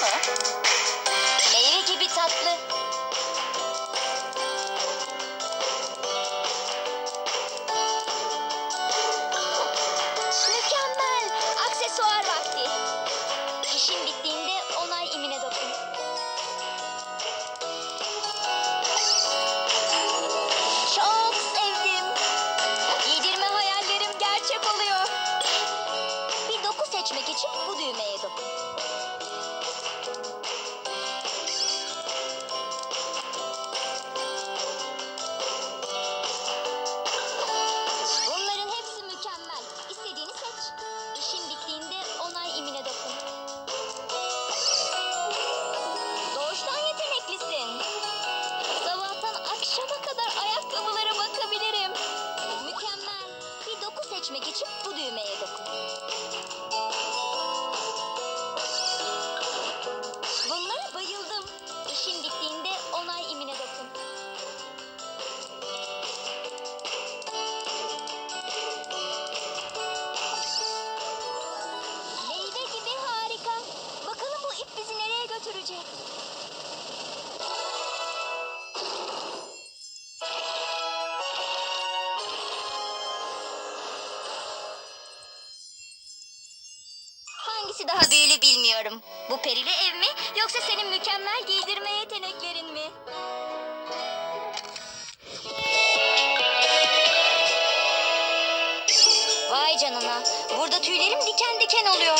mı? Meyve gibi tatlı. Mükemmel. Aksesuar vakti. İşin bittiğinde onay imine dokun. Çok sevdim. Giydirme hayallerim gerçek oluyor. Bir doku seçmek için bu düğmeye dokun. Seçmek için bu düğmeye dokun. Bunlara bayıldım. İşin bittiğinde onay imine dokun. Meyve gibi harika. Bakalım bu ip bizi nereye götürecek? Hangisi daha büyülü bilmiyorum. Bu perili ev mi yoksa senin mükemmel giydirme yeteneklerin mi? Vay canına. Burada tüylerim diken diken oluyor.